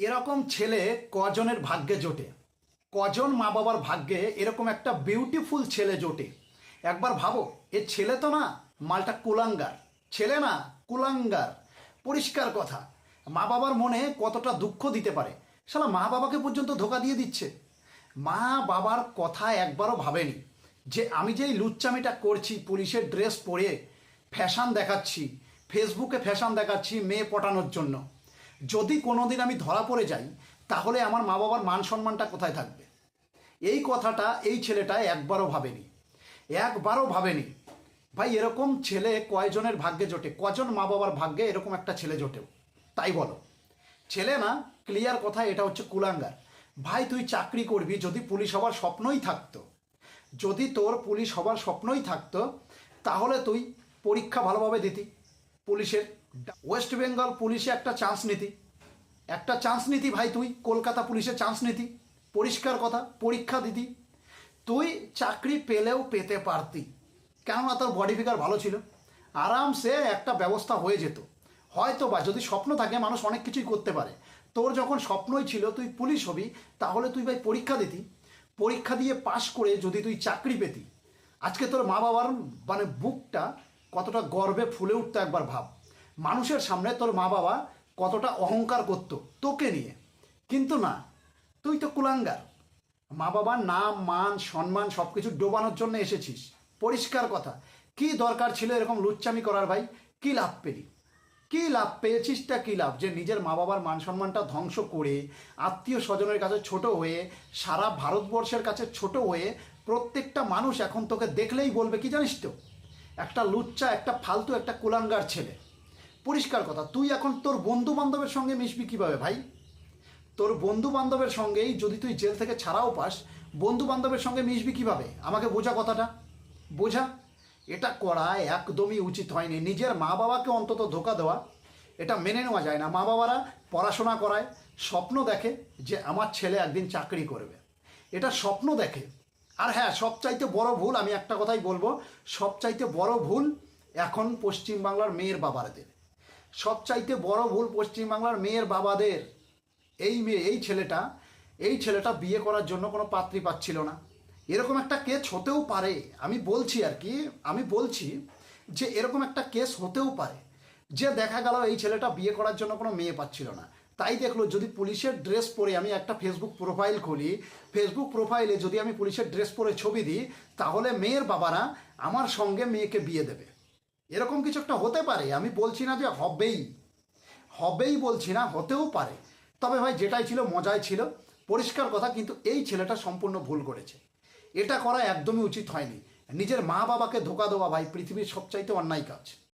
এরকম ছেলে কজনের ভাগ্যে জোটে? কজন মা বাবার ভাগ্যে এরকম একটা বিউটিফুল ছেলে জোটে? একবার ভাবো, এ ছেলে তো না মালটা কুলাঙ্গার। ছেলে না কুলাঙ্গার। পরিষ্কার কথা। মা বাবার মনে কতটা দুঃখ দিতে পারে? শালা, মা বাবাকে পর্যন্ত ধোকা দিয়ে দিচ্ছে। মা বাবার কথা একবারও ভাবেনি। যে আমি যেই লুচ্চামিটা করছি, পুলিশের ড্রেস পরে, ফ্যাশান দেখাচ্ছি, ফেসবুকে ফ্যাশান দেখাচ্ছি, মেয়ে পটানোর জন্য। যদি কোনোদিন আমি ধরা পড়ে যাই, তাহলে আমার মা বাবার মান সম্মানটা কোথায় থাকবে? এই কথাটা এই ছেলেটা একবারও ভাবেনি। একবারও ভাবেনি। ভাই, এরকম ছেলে কয়জনের ভাগ্যে জোটে? কজন মা বাবার ভাগ্যে এরকম একটা ছেলে জোটেও? তাই বলো। ছেলে না ক্লিয়ার কথা, এটা হচ্ছে কুলাঙ্গার। ভাই, তুই চাকরি করবি যদি পুলিশ হবার স্বপ্নই থাকতো। যদি তোর পুলিশ হবার স্বপ্নই থাকতো, তাহলে তুই পরীক্ষা ভালোভাবে দিতি। পুলিশের ওয়েস্ট বেঙ্গল পুলিশে একটা চান্স নিতি। একটা চান্স নিতি ভাই তুই, কলকাতা পুলিশে চান্স নিতি। পরিষ্কার কথা, পরীক্ষা দিতি। তুই চাকরি পেলেও পেতে পারতি। কেননা তোর বডি ফিগার ভালো ছিল। আরামসে একটা ব্যবস্থা হয়ে যেত। হয়তো বা যদি স্বপ্ন থাকে, মানুষ অনেক কিছুই করতে পারে। তোর যখন স্বপ্নই ছিল, তুই পুলিশ হবি, তাহলে তুই ভাই পরীক্ষা দিতি। পরীক্ষা দিয়ে পাশ করে যদি তুই চাকরি পেতি। আজকে তোর মা বাবার মানে বুকটা কতটা গর্বে ফুলে উঠতো একবার ভাব। মানুষের সামনে তোর মা বাবা কতটা অহংকার করতো তোকে নিয়ে। কিন্তু না, তুই তো কুলাঙ্গার। মা বাবার নাম, মান, সম্মান সব কিছু ডোবানোর জন্য এসেছিস। পরিষ্কার কথা, কি দরকার ছিল এরকম লুচ্চামি করার ভাই? কি লাভ পেলি? কি লাভ পেয়েছিসটা কি লাভ? যে নিজের মা বাবার মান সম্মানটা ধ্বংস করে, আত্মীয় স্বজনের কাছে ছোট হয়ে, সারা ভারতবর্ষের কাছে ছোট হয়ে, প্রত্যেকটা মানুষ এখন তোকে দেখলেই বলবে, কি জানিস তো? একটা লুচ্চা, একটা ফালতু, একটা কুলাঙ্গার ছেলে। পরিষ্কার কথা, তুই এখন তোর বন্ধু বান্ধবের সঙ্গে মিশবি কীভাবে ভাই? তোর বন্ধু বান্ধবের সঙ্গেই যদি তুই জেল থেকে ছাড়াও পাস বন্ধু বান্ধবের সঙ্গে মিশবি কীভাবে? আমাকে বোঝা কথাটা। বোঝা? এটা করা একদমই উচিত হয়নি। নিজের মা বাবাকে অন্তত ধোকা দেওয়া, এটা মেনে নেওয়া যায় না। মা বাবারা পড়াশোনা করায়, স্বপ্ন দেখে যে আমার ছেলে একদিন চাকরি করবে। এটা স্বপ্ন দেখে। আর হ্যাঁ সবচাইতে বড় ভুল, আমি একটা কথাই বলব, সবচাইতে বড় ভুল এখন পশ্চিমবাংলার মেয়ের বাবাদের। সবচাইতে বড় ভুল পশ্চিমবাংলার মেয়ের বাবাদের, এই মেয়ে, এই ছেলেটা এই ছেলেটা বিয়ে করার জন্য কোনো পাত্রী পাচ্ছিল না। এরকম একটা কেস হতেও পারে, আমি বলছি আর কি, আমি বলছি যে এরকম একটা কেস হতেও পারে, যে দেখা গেল এই ছেলেটা বিয়ে করার জন্য কোনো মেয়ে পাচ্ছিল না। তাই দেখল, যদি পুলিশের ড্রেস পরে আমি একটা ফেসবুক প্রোফাইল খুলি ফেসবুক প্রোফাইলে যদি আমি পুলিশের ড্রেস পরে ছবি দিই, তাহলে মেয়ের বাবারা আমার সঙ্গে মেয়েকে বিয়ে দেবে। এরকম কিছু একটা হতে পারে, আমি বলছি না যে হবেই। হবেই বলছি না, হতেও পারে। তবে ভাই, যেটাই ছিল, মজাই ছিল। পরিষ্কার কথা, কিন্তু এই ছেলেটা সম্পূর্ণ ভুল করেছে। এটা করা একদমই উচিত হয়নি। নিজের মা বাবাকে ধোকা দেওয়া ভাই, পৃথিবীর সবচাইতে অন্যায় কাজ।